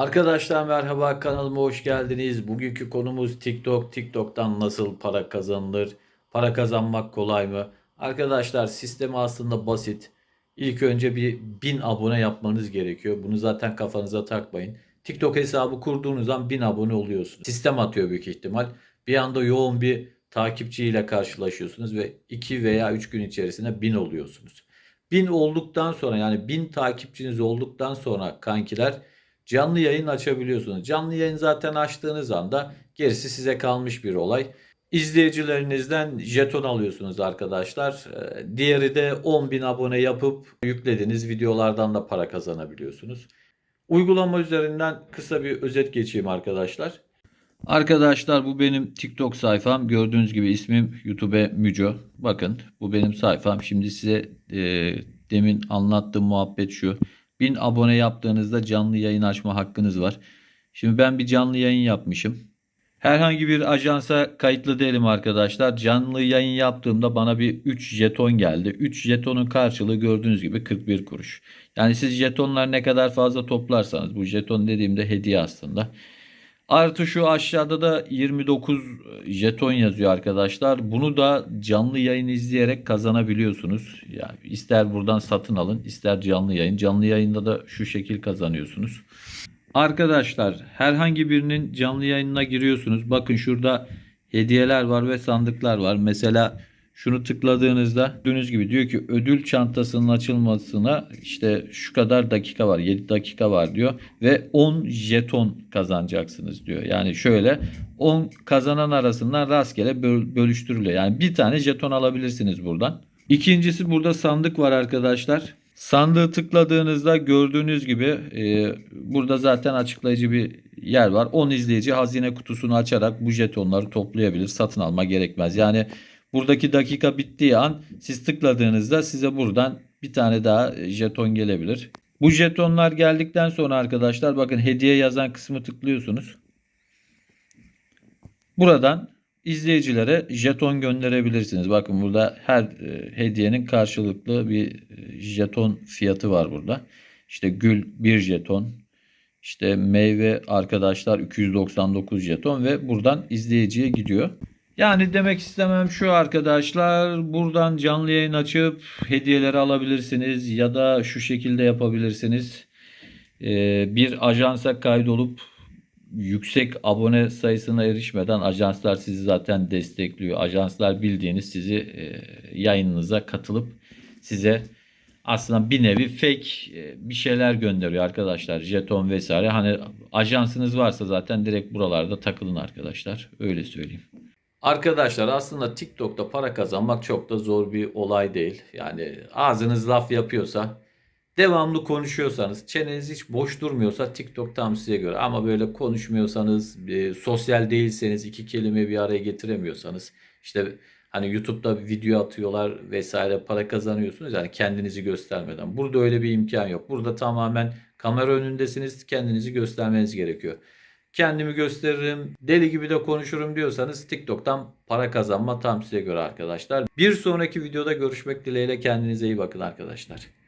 Arkadaşlar merhaba kanalıma hoş geldiniz. Bugünkü konumuz TikTok. TikTok'tan nasıl para kazanılır? Para kazanmak kolay mı? Arkadaşlar sistemi aslında basit. İlk önce bir 1000 abone yapmanız gerekiyor. Bunu zaten kafanıza takmayın. TikTok hesabı kurduğunuz an 1000 abone oluyorsunuz. Sistem atıyor büyük ihtimal. Bir anda yoğun bir takipçiyle karşılaşıyorsunuz ve 2 veya 3 gün içerisinde 1000 oluyorsunuz. 1000 olduktan sonra yani 1000 takipçiniz olduktan sonra kankiler canlı yayın açabiliyorsunuz. Canlı yayın zaten açtığınız anda gerisi size kalmış bir olay. İzleyicilerinizden jeton alıyorsunuz arkadaşlar. Ee, Diğeri de 10.000 abone yapıp yüklediğiniz videolardan da para kazanabiliyorsunuz. Uygulama üzerinden kısa bir özet geçeyim arkadaşlar. Arkadaşlar bu benim TikTok sayfam. Gördüğünüz gibi ismim YouTube Müco. Bakın bu benim sayfam. Şimdi size e, demin anlattığım muhabbet şu. 1000 abone yaptığınızda canlı yayın açma hakkınız var. Şimdi ben bir canlı yayın yapmışım. Herhangi bir ajansa kayıtlı değilim arkadaşlar. Canlı yayın yaptığımda bana bir 3 jeton geldi. 3 jetonun karşılığı gördüğünüz gibi 41 kuruş. Yani siz jetonlar ne kadar fazla toplarsanız bu jeton dediğimde hediye aslında. Artı şu aşağıda da 29 jeton yazıyor arkadaşlar. Bunu da canlı yayın izleyerek kazanabiliyorsunuz. Yani ister buradan satın alın, ister canlı yayın. Canlı yayında da şu şekil kazanıyorsunuz. Arkadaşlar herhangi birinin canlı yayınına giriyorsunuz. Bakın şurada hediyeler var ve sandıklar var. Mesela şunu tıkladığınızda gördüğünüz gibi diyor ki ödül çantasının açılmasına işte şu kadar dakika var 7 dakika var diyor ve 10 jeton kazanacaksınız diyor. Yani şöyle 10 kazanan arasından rastgele böl- bölüştürülüyor. Yani bir tane jeton alabilirsiniz buradan. İkincisi burada sandık var arkadaşlar. Sandığı tıkladığınızda gördüğünüz gibi e, burada zaten açıklayıcı bir yer var. 10 izleyici hazine kutusunu açarak bu jetonları toplayabilir. Satın alma gerekmez. Yani buradaki dakika bittiği an siz tıkladığınızda size buradan bir tane daha e, jeton gelebilir. Bu jetonlar geldikten sonra arkadaşlar bakın hediye yazan kısmı tıklıyorsunuz. Buradan izleyicilere jeton gönderebilirsiniz. Bakın burada her e, hediyenin karşılıklı bir e, jeton fiyatı var burada. İşte gül 1 jeton, işte meyve arkadaşlar 299 jeton ve buradan izleyiciye gidiyor. Yani demek istemem şu arkadaşlar buradan canlı yayın açıp hediyeleri alabilirsiniz ya da şu şekilde yapabilirsiniz. Ee, bir ajansa kaydolup yüksek abone sayısına erişmeden ajanslar sizi zaten destekliyor. Ajanslar bildiğiniz sizi e, yayınınıza katılıp size aslında bir nevi fake e, bir şeyler gönderiyor arkadaşlar. Jeton vesaire. Hani ajansınız varsa zaten direkt buralarda takılın arkadaşlar. Öyle söyleyeyim. Arkadaşlar aslında TikTok'ta para kazanmak çok da zor bir olay değil. Yani ağzınız laf yapıyorsa, devamlı konuşuyorsanız, çeneniz hiç boş durmuyorsa TikTok tam size göre. Ama böyle konuşmuyorsanız, e, sosyal değilseniz, iki kelime bir araya getiremiyorsanız, işte hani YouTube'da video atıyorlar vesaire para kazanıyorsunuz yani kendinizi göstermeden. Burada öyle bir imkan yok. Burada tamamen kamera önündesiniz, kendinizi göstermeniz gerekiyor kendimi gösteririm, deli gibi de konuşurum diyorsanız TikTok'tan para kazanma tam size göre arkadaşlar. Bir sonraki videoda görüşmek dileğiyle kendinize iyi bakın arkadaşlar.